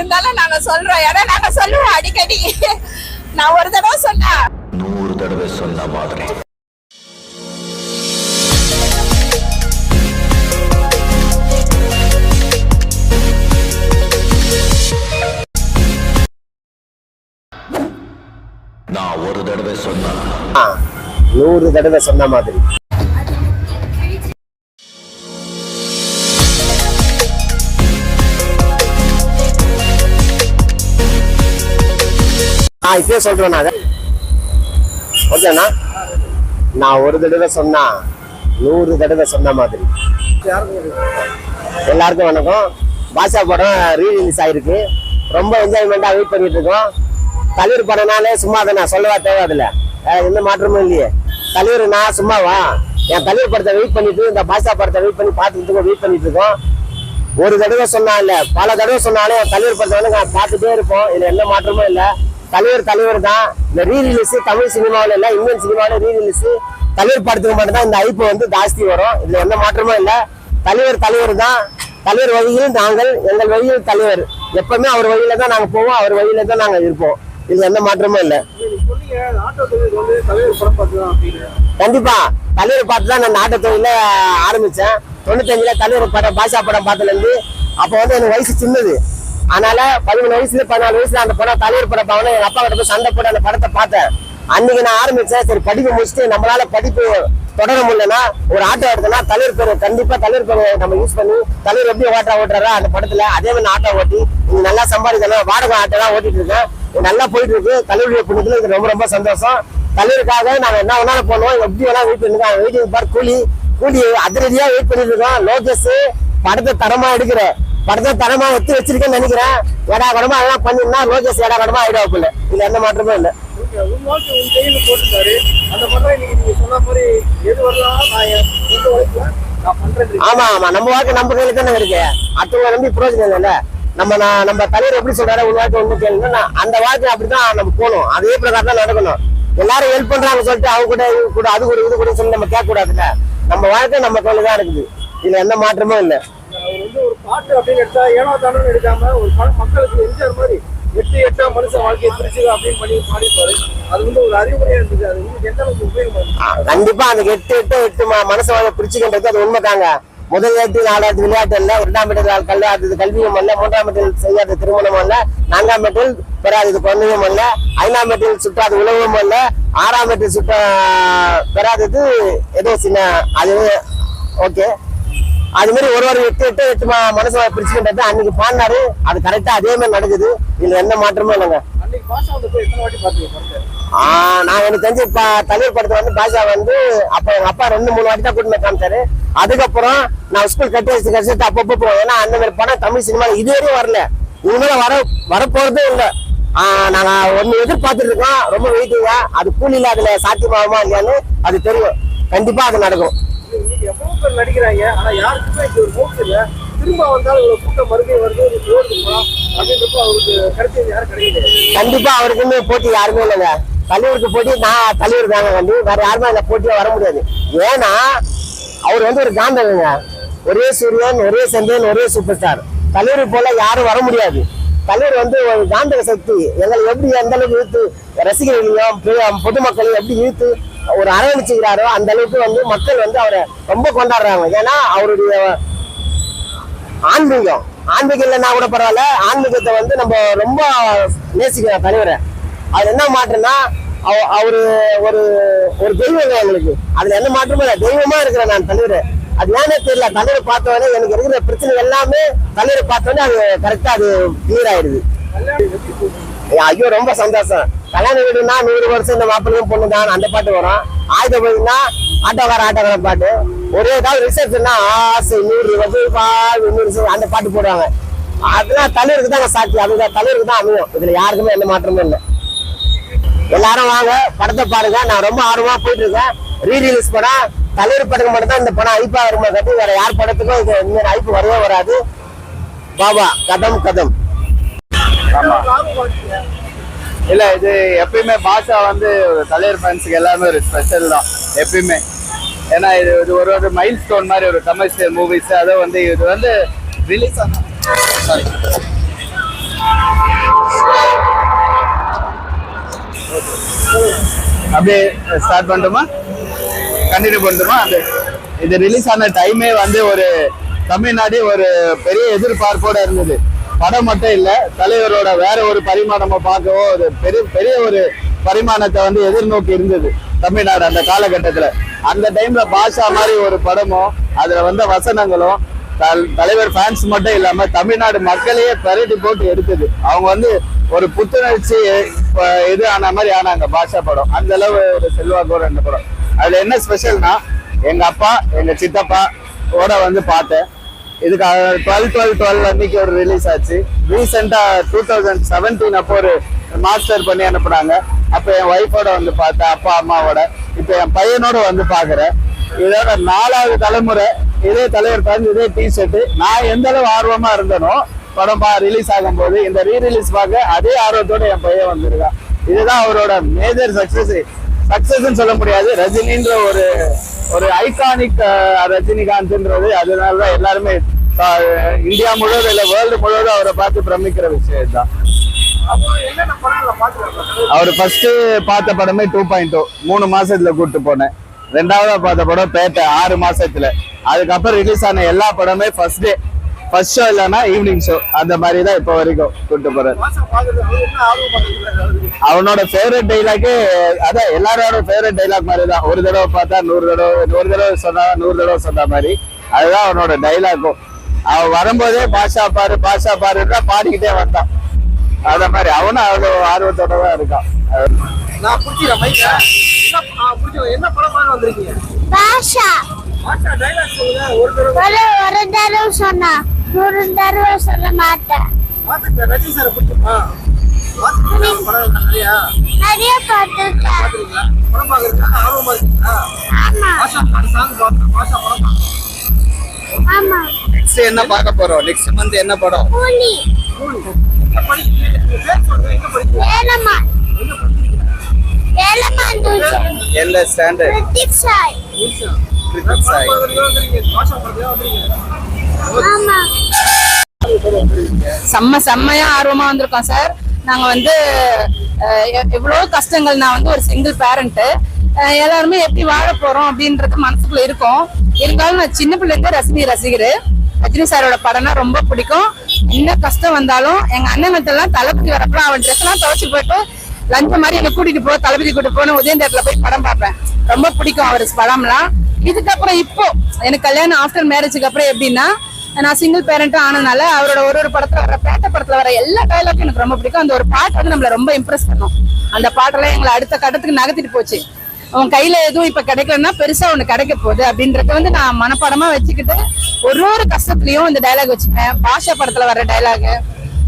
இருந்தாலும் நாங்க சொல்றோம். ஏன்னா நாங்க சொல்லுவோம் அடிக்கடி. நான் ஒரு தடவை சொன்னேன் நூறு தடவை சொன்ன மாதிரி. நான் ஒரு தடவை சொன்னா. ஆ, நூறு தடவை சொன்ன மாதிரி. ஆ இப்பயே சொல்றேன் நான். ஓகேண்ணா? நான் ஒரு தடவை சொன்னா நூறு தடவை சொன்ன மாதிரி. எல்லாருக்கும் வணக்கம். பாஷா படம் ரீரிலீஸ் ஆயிருக்கு. ரொம்ப என்ஜாய்மெண்டா வெயிட் பண்ணிட்டு இருக்கோம். தலைவர் படம்னாலே சும்மா அதை நான் சொல்லவா தேவை அதுல? வேற எந்த மாற்றமும் இல்லையே. தலைவர் நான் சும்மாவா? என் தலைவர் படத்தை வெயிட் பண்ணிட்டு இந்த பாஷா படத்தை வெயிட் பண்ணி பார்த்துட்டு வெயிட் பண்ணிட்டு இருக்கோம். ஒரு தடவை சொன்னா இல்ல பல தடவை சொன்னாலும் என் தலைவர் படத்தை வந்து நான் பார்த்துட்டே இருப்போம். இதுல எந்த மாற்றமும் இல்லை. தலைவர் தலைவர் தான் இந்த ரீரிலீஸ் தமிழ் சினிமாவில் இல்ல இந்தியன் சினிமாவில ரீரிலீஸ் தலைவர் படத்துக்கு மட்டும்தான் இந்த ஐப்பு வந்து ஜாஸ்தி வரும். இதுல எந்த மாற்றமும் இல்ல. தலைவர் தலைவர் தான் தலைவர் வழியில் நாங்கள் எங்கள் வழியில் தலைவர். எப்பவுமே அவர் வழியில தான் நாங்க போவோம் அவர் வழியில தான் நாங்க இருப்போம். இதுல எந்த மாற்றமும் இல்ல. தலைவர் பார்த்துதான் கண்டிப்பா. தலைவர் பார்த்து தான் நான் நாட்டு தொழில ஆரம்பிச்சேன். தொண்ணூத்தஞ்சுல தலைவர் படம் பாஷா படம் பார்த்ததுல இருந்து அப்போ வந்து எனக்கு வயசு சின்னது. அதனால பதிமூணு வயசுல பதினாலு வயசுல அந்த படம் தலைவர் படம் பார்க்கணும். எங்க அப்பா கிட்ட போய் சண்டை போட்டு அந்த படத்தை பார்த்தேன். அன்னைக்கு நான் ஆரம்பிச்சேன். சரி படிப்பு முடிச்சுட்டு நம்மளால படிப்பு தொடர முடியலன்னா ஒரு ஆட்டோ எடுத்தனா தலைவர் பேர் கண்டிப்பா தலைவர் பேர் நம்ம யூஸ் பண்ணி தலைவர் எப்படி ஓட்டா ஓட்டுறா அந்த படத்துல அதே மாதிரி நான் ஆட்டோ ஓட்டி இங்க நல்லா சம்பாதிக்கணும். வாடகை ஆட்டோ தான் ஓட்டிட்டு இருக்கேன். நல்லா போயிட்டு இருக்கு. தலைவருடைய புண்ணியத்துல இது ரொம்ப ரொம்ப சந்தோஷம். தலைவருக்காக நாங்க என்ன வேணாலும் பண்ணுவோம் எப்படி வேணா வெயிட் பண்ணிருக்கோம் வெயிட்டிங் பார் கூலி கூலி அதிரடியா வெயிட் பண்ணிட்டு இருக்கோம். லோகேஷ் படத்தை தரமா எடுக்கிறேன் படத்தை தரமா எடுத்து வச்சிருக்கேன்னு நினைக்கிறேன். ஏடா கடமா அதெல்லாம் பண்ணிருந்தா லோகேஷ் ஏடா கடமா ஆயிடுவாப்புல இதுல எந்த மாற்றமும் இல்லை. ஆமா ஆமா. நம்ம வாழ்க்கை நம்ம கையில தானே இருக்கு. அடுத்தவங்க நம்பி பிரயோஜனம் இல்லைல்ல. நம்ம நான் நம்ம தலைவர் எப்படி சொல்றாரு உன் வாழ்க்கை ஒண்ணு கேளுங்க அந்த வாழ்க்கை அப்படிதான் நம்ம போகணும். அதே பிரகாரம் தான் நடக்கணும். எல்லாரும் ஹெல்ப் பண்றாங்க சொல்லிட்டு அவங்க கூட கூட அது கூட இது கூட சொல்லி நம்ம கேட்க கூடாதுல்ல நம்ம வாழ்க்கை நம்ம கையில தான் இருக்குது. இதுல எந்த மாற்றமும் இல்லை. அவர் வந்து ஒரு பாட்டு அப்படின்னு எடுத்தா ஏனோ தானோ எடுக்காம ஒரு படம் மக்களுக்கு எம்ஜிஆர் மாதிரி எட்டு எட்டா மனுஷன் வாழ்க்கையை பிரிச்சுது அப்படின்னு பண்ணி பாடிப்பாரு. அது வந்து ஒரு அறிவுரையா இருந்தது. அது வந்து எந்த அளவுக்கு உபயோகமா கண்டிப்பா அந்த எட்டு எட்டு எட்டு மனசு வாங்க பிரிச்சுக்கின்றது அது உண்மைதாங்க. முதல் எட்டு நாலாவது விளையாட்டு இல்ல இரண்டாம் இடத்தில் கல்யாதது கல்வியும் அல்ல மூன்றாம் இடத்தில் செய்யாத திருமணம் அல்ல நான்காம் இடத்தில் பெறாதது குழந்தையும் அல்ல ஐந்தாம் இடத்தில் சுற்றாத உழவும் அல்ல ஆறாம் இடத்தில் சுற்ற பெறாதது ஏதோ சின்ன அது ஓகே. அது மாதிரி ஒரு ஒரு எட்டு எட்டு எட்டு மனசு வாங்க பிரிச்சுக்கின்றது அன்னைக்கு பாடினாரு. அது கரெக்டா அதே மாதிரி நடக்குது. இதுல எந்த மாற்றமும் இல்லைங்க. படத்தை நான் எனக்கு தெரிஞ்சு இப்ப தலைவர் படத்துல வந்து பாஷா வந்து அப்ப எங்க அப்பா ரெண்டு மூணு வாட்டி தான் கூட்டிட்டு காமிச்சாரு. அதுக்கப்புறம் நான் ஸ்கூல் கட்டி வச்சு கஷ்டத்தை அப்பப்போ போவேன். ஏன்னா அந்த மாதிரி படம் தமிழ் சினிமா இதுவரையும் வரல. இனிமேல வர வரப்போறதே இல்லை. ஆஹ் நாங்க ஒண்ணு எதிர்பார்த்துட்டு இருக்கோம். ரொம்ப வெயிட்டிங்கா. அது கூலியில அதுல சாத்தியமாகுமா இல்லையான்னு அது தெரியும். கண்டிப்பா அது நடக்கும். இன்னைக்கு எவ்வளவு பேர் நடிக்கிறாங்க. ஆனா யாருக்குமே இப்படி ஒரு மூக்கு இல்ல. திரும்ப வந்தாலும் இவ்வளவு கூட்டம் மறுபடியும் வருது இது அப்படின்றப்ப அவருக்கு கருத்து யாரும் கிடையாது கண்டிப்பா அவருக்குமே போட்டி யாருமே இல்லைங்க. தலைவருக்கு போட்டி நான் தலைவர் தாங்க வந்து வேற யாருமே அந்த போட்டியா வர முடியாது. ஏன்னா அவர் வந்து ஒரு காந்தங்க ஒரே சூரியன் ஒரே சந்திரன் ஒரே சூப்பர் ஸ்டார் தலைவர் போல யாரும் வர முடியாது. தலைவர் வந்து ஒரு காந்தக சக்தி. எங்களை எப்படி எந்த அளவுக்கு இழுத்து ரசிகர்களையும் பொதுமக்களையும் எப்படி இழுத்து ஒரு அரவணைச்சுக்கிறாரோ அந்த அளவுக்கு வந்து மக்கள் வந்து அவரை ரொம்ப கொண்டாடுறாங்க. ஏன்னா அவருடைய ஆன்மீகம் ஆன்மீகம் இல்லைன்னா கூட பரவாயில்ல ஆன்மீகத்தை வந்து நம்ம ரொம்ப நேசிக்கிறோம் தலைவரை. அது என்ன மாற்றம்னா அவ- அவரு ஒரு ஒரு தெய்வங்க எங்களுக்கு. அதுல என்ன மாற்றமும் இல்லை தெய்வமா இருக்கிறேன் நான் தலைவர். அது ஏன்னே தெரியல தலைவர் பார்த்தவொடனே எனக்கு இருக்கிற பிரச்சனை எல்லாமே தலைவரை பார்த்தோன்னே அது கரெக்டா அது கிளியர் ஆயிடுது. ஐயோ ரொம்ப சந்தோஷம். கல்யாண வீடுனா நூறு வருஷம் இந்த மாப்பிள்ளையும் பொண்ணு தான் அந்த பாட்டு வரும். ஆயுத போயின்னா ஆட்டோக்கார ஆட்டோக்கார பாட்டு. ஒரே ஏதாவது ரிசப்ஷன்னா ஆசை நூறு வந்து வாழ்வு நூறு வருஷம் அந்த பாட்டு போடுவாங்க. அதெல்லாம் தலைவருக்கு தான் சாட்சி. அதுதான் தலைவருக்கு தான் அமையும். இதுல யாருக்குமே எந்த மாற்றமும் இல்லை. எல்லாரும் வாங்க. படத்தை பாருங்க. நான் ரொம்ப ஆர்வமா போயிட்டு இருக்கேன் ரீரிலீஸ் படம். தலைவர் படத்துக்கு மட்டும் தான் இந்த படம் ஐப்பா வருமா கட்டி வேற யார் படத்துக்கும் இது இந்த ஐப்பு வரவே வராது. பாபா கதம் கதம். ஆமா இல்ல இது எப்பயுமே பாஷா வந்து தலையர் தலைவர் ஃபேன்ஸுக்கு எல்லாமே ஒரு ஸ்பெஷல் தான் எப்பயுமே. ஏன்னா இது இது ஒரு ஒரு மைல் ஸ்டோன் மாதிரி ஒரு கமர்ஷியல் மூவிஸ் அதை வந்து இது வந்து ரிலீஸ் ஆன சாரி அப்படியே ஸ்டார்ட் பண்ணட்டுமா? கண்டினியூ பண்ணட்டுமா? அந்த இது ரிலீஸ் ஆன டைமே வந்து ஒரு தமிழ்நாடு ஒரு பெரிய எதிர்பார்ப்போட இருந்தது. படம் மட்டும் இல்ல தலைவரோட வேற ஒரு பரிமாணமா பார்க்கவோ ஒரு பெரிய பெரிய ஒரு பரிமாணத்தை வந்து எதிர்நோக்கி இருந்தது தமிழ்நாடு அந்த காலகட்டத்துல. அந்த டைம்ல பாஷா மாதிரி ஒரு படமும் அதுல வந்த வசனங்களும் தல்- தலைவர் ஃபேன்ஸ் மட்டும் இல்லாம தமிழ்நாடு மக்களையே பரட்டி போட்டு எடுத்தது. அவங்க வந்து ஒரு புத்துணர்ச்சி இது ஆன மாதிரி ஆனாங்க பாஷா படம். அந்த அளவு ஒரு செல்வாக்கோட அந்த படம். அதுல என்ன ஸ்பெஷல்னா எங்க அப்பா எங்க சித்தப்பா ஓட வந்து பார்த்தேன். இதுக்கு டுவெல் டுவெல் டுவெல் அன்னைக்கு ஒரு ரிலீஸ் ஆச்சு. ரீசெண்டா டூ தௌசண்ட் செவன்டீன் அப்போ ஒரு மாஸ்டர் பண்ணி அனுப்புனாங்க. அப்ப என் ஒய்ஃபோட வந்து பார்த்தேன் அப்பா அம்மாவோட. இப்ப என் பையனோட வந்து பாக்குறேன் இதோட நாலாவது தலைமுறை இதே தலைவர் பேண்ட் இதே டி ஷர்ட்டு நான் எந்த அளவு ஆர்வமா இருந்தனோ படம் பா ரிலீஸ் ஆகும்போது இந்த ரீ ரிலீஸ் பார்க்க அதே ஆர்வத்தோட என் பையன் வந்திருக்கான். இதுதான் அவரோட மேஜர் சக்சஸ் சக்சஸ்ன்னு சொல்ல முடியாது. ரஜினின்ற ஒரு ஒரு ஐகானிக் ரஜினிகாந்த்ன்றது. அதனாலதான் எல்லாருமே இந்தியா முழுவதும் இல்ல வேர்ல்டு முழுவதும் அவரை பார்த்து பிரமிக்கிற விஷயம் தான் அவர் ஃபர்ஸ்ட் பார்த்த படமே டூ பாயிண்ட் டூ மூணு மாசத்துல கூப்பிட்டு போனேன். ரெண்டாவதா பார்த்த படம் பேட்டை ஆறு மாசத்துல. அதுக்கப்புறம் ரிலீஸ் ஆன எல்லா படமே ஃபர்ஸ்ட் டே. ஃபர்ஸ்ட் ஷோ இல்லைன்னா ஈவினிங் ஷோ அந்த மாதிரி தான் இப்போ வரைக்கும் ஆர்வம் பாக்குறது அவனோட ஃபேவரட் டைலாக்கே அதான் எல்லாரோட ஃபேவரட் டைலாக் மாதிரி தான் ஒரு தடவை பார்த்தா நூறு தடவை ஒரு தடவை சொன்னா நூறு தடவை சொன்ன மாதிரி. அதுதான் அவனோட டைலாக்கும் அவன் வரும்போதே பாஷா பாரு பாஷா பாருன்னா பாடிக்கிட்டே வந்தான். அத மாதிரி அவனும் அவ்வளோ ஆர்வத்தோட தான் இருக்கான். நான் புடிச்சிக்கிறேன் மைக்க என்ன படம் பார்க்க வந்திருக்கீங்க? பாஷா. மாட்டா டைலாக் சொல்லுங்க ஒரு தடவை. ஒரு ஒரு தடவை சொன்னா. நூறு தடவை சொல்ல மாட்டேன். ரஜினி சாரை பிடிக்குமா நிறையா பார்த்துருக்கேன். படம் பாக்குறதுக்கு ஆர்வமா இருக்கீங்களா? பாஷா சாங் பார்த்தேன் பாஷா படம். ஆமா. நெக்ஸ்ட் என்ன பார்க்க போறோம்? நெக்ஸ்ட் மந்த் என்ன படம்? கூலி. என்ன ஸ்டாண்டர்ட் கிருத்திக் சாய். பாஷா வந்திருக்கீங்க. செம்ம செம்மையா ஆர்வமா வந்திருக்கோம் சார் நாங்க வந்து எவ்வளோ எவ்வளவு கஷ்டங்கள் நான் வந்து ஒரு சிங்கிள் பேரண்ட் எல்லாருமே எப்படி வாழ போறோம் அப்படின்றது மனசுக்குள்ள இருக்கும். இருந்தாலும் நான் சின்ன பிள்ளைங்க ரசினி ரசிகர் ரஜினி சாரோட படம்னா ரொம்ப பிடிக்கும். என்ன கஷ்டம் வந்தாலும் எங்க அண்ணன் எல்லாம் தளபதி வரப்போ அவன் ட்ரெஸ் எல்லாம் துவச்சு போட்டு லஞ்ச மாதிரி என்ன கூட்டிட்டு போ தளபதி கூட்டிட்டு போன உதயந்தேட்டர்ல போய் படம் பார்ப்பேன். ரொம்ப பிடிக்கும் அவர் படம்லாம். இதுக்கப்புறம் இப்போ எனக்கு கல்யாணம் ஆஃப்டர் மேரேஜுக்கு அப்புறம் எப்படின்னா நான் சிங்கிள் பேரண்டா ஆனதுனால அவரோட ஒரு ஒரு படத்துல வர பேட்ட படத்துல வர எல்லா டைலாக்கும் எனக்கு ரொம்ப பிடிக்கும். அந்த ஒரு பாட்டு வந்து நம்மள ரொம்ப இம்ப்ரெஸ் பண்ணும். அந்த பாட்டெல்லாம் எங்களை அடுத்த கட்டத்துக்கு நகர்த்திட்டு போச்சு. உன் கையில எதுவும் இப்ப கிடைக்கலன்னா பெருசா ஒண்ணு கிடைக்க போகுது அப்படின்றத வந்து நான் மனப்பாடமா வச்சுக்கிட்டு ஒரு ஒரு கஷ்டத்துலயும் இந்த டைலாக் வச்சுப்பேன். பாஷா படத்துல வர டைலாக்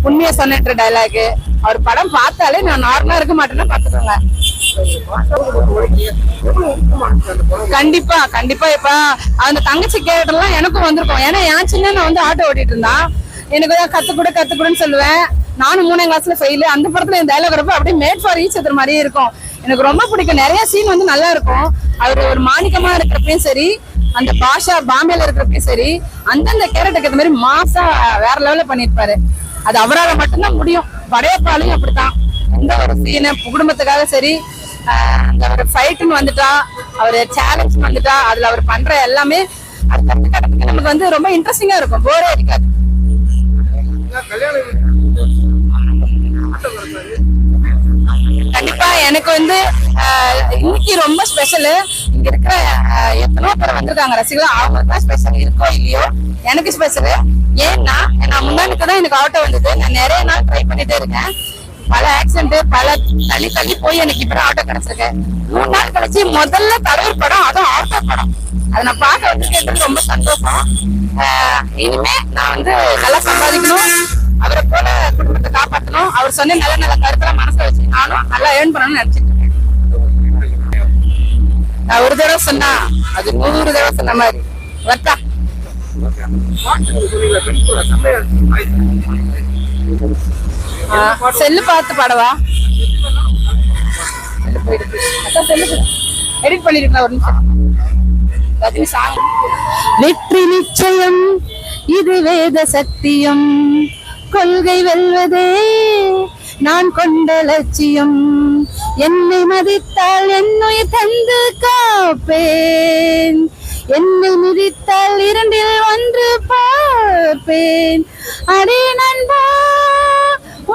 உண்மையை சொன்னன்ற டைலாக் அவர் படம் பார்த்தாலே நான் நார்மலா இருக்க மாட்டேன்னா பாத்துக்கோங்க கண்டிப்பா கண்டிப்பா. இப்ப அந்த தங்கச்சி கேரக்டர்லாம் எனக்கும் வந்திருக்கும். ஏன்னா என் சின்ன வந்து ஆட்டோ ஓட்டிட்டு இருந்தான். எனக்கு தான் கத்துக்கூட கொடு சொல்லுவேன். நானும் மூணாம் கிளாஸ்ல ஃபெயிலு அந்த படத்துல இந்த டைலாக் வரப்ப அப்படியே மேட் ஃபார் ஈச் அதர் மாதிரியே இருக்கும். எனக்கு ரொம்ப பிடிக்கும். நிறைய சீன் வந்து நல்லா இருக்கும். அவர் ஒரு மாணிக்கமா இருக்கிறப்பையும் சரி அந்த பாஷா பாம்பேல இருக்கிறப்பையும் சரி அந்தந்த கேரக்டருக்கு ஏற்ற மாதிரி மாசா வேற லெவல்ல பண்ணிருப்பாரு அது அவரால் மட்டும்தான் முடியும். படையப்பாலையும் அப்படித்தான். எந்த ஒரு சீனு குடும்பத்துக்காக சரி அந்த ஒரு ஃபைட்டுன்னு வந்துட்டா அவர் சேலஞ்ச் வந்துட்டா அதுல அவர் பண்ற எல்லாமே நமக்கு வந்து ரொம்ப இன்ட்ரெஸ்டிங்கா இருக்கும். போரே அடிக்காது கண்டிப்பா எனக்கு வந்து இன்னைக்கு ரொம்ப ஸ்பெஷலு இங்க இருக்கிற எத்தனோ எத்தனையோ பேர் வந்திருக்காங்க. ரசிகர்கள் அவங்களுக்கு தான் ஸ்பெஷல் இருக்கோ இல்லையோ எனக்கு ஸ்பெஷலு ஏன்னா நான் முன்னாடிக்கு தான் எனக்கு ஆட்டோ வந்தது. நான் நிறைய நாள் ட்ரை பண்ணிட்டே இருக்கேன். பல ஆக்சிடென்ட் பல தள்ளி தள்ளி போய் எனக்கு இப்ப ஆட்டோ கிடைச்சிருக்கு. மூணு நாள் கழிச்சு முதல்ல தலைவர் படம் அதுவும் ஆட்டோ படம். அதை நான் பார்க்க வந்திருக்கேன் ரொம்ப சந்தோஷம். ஆஹ், இனிமே நான் வந்து நல்லா சம்பாதிக்கணும். அவரை போல குடும்பத்தை காப்பாற்றணும் அவர் சொன்ன நல்ல நல்ல கருத்துல மனசுல வச்சு நானும் நல்லா ஏர்ன் பண்ணணும்னு நினைச்சிட்டு இருக்கேன். நான் ஒரு தடவை சொன்னா அது நூறு தடவை சொன்ன மாதிரி. வர்த்தா. செல்லு பார்த்து பாடவா? எடிட் பண்ணிருக்கலாம் ஒரு நிமிஷம். வெற்றி நிச்சயம் இது வேத சத்தியம். கொள்கை வெல்வதே நான் கொண்ட லட்சியம். என்னை மதித்தால் என்னுயிர் தந்து காப்பேன். என்னை மிதித்தால் இரண்டில் ஒன்று பார்ப்பேன். அடே நண்பா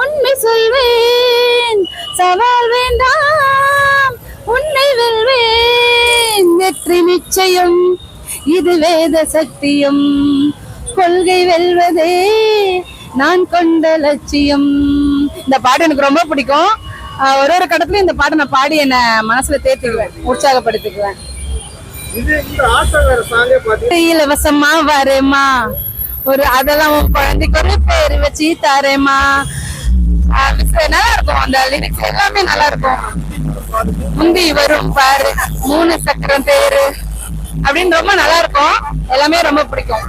உண்மை சொல்வேன். சவால் வேண்டாம் உன்னை வெல்வேன். வெற்றி நிச்சயம் இது வேத சத்தியம். கொள்கை வெல்வதே நான் கொண்ட லட்சியம். இந்த பாட்டு எனக்கு ரொம்ப பிடிக்கும். ஒரு ஒரு கடத்துலயும் இந்த பாட்டை நான் பாடி என்ன மனசுல தேர்த்துக்குவேன் உற்சாகப்படுத்திக்குவேன். இலவசமா வரேம்மா. ஒரு அதெல்லாம் உன் குழந்தைக்கு ஒரு பேர் வச்சு தரேம்மா. நல்லா இருக்கும் அந்த லிரிக்ஸ் எல்லாமே நல்லா இருக்கும் முந்தி வரும் பாரு மூணு சக்கரம் பேரு. அப்படின்னு ரொம்ப நல்லா இருக்கும் எல்லாமே ரொம்ப பிடிக்கும்.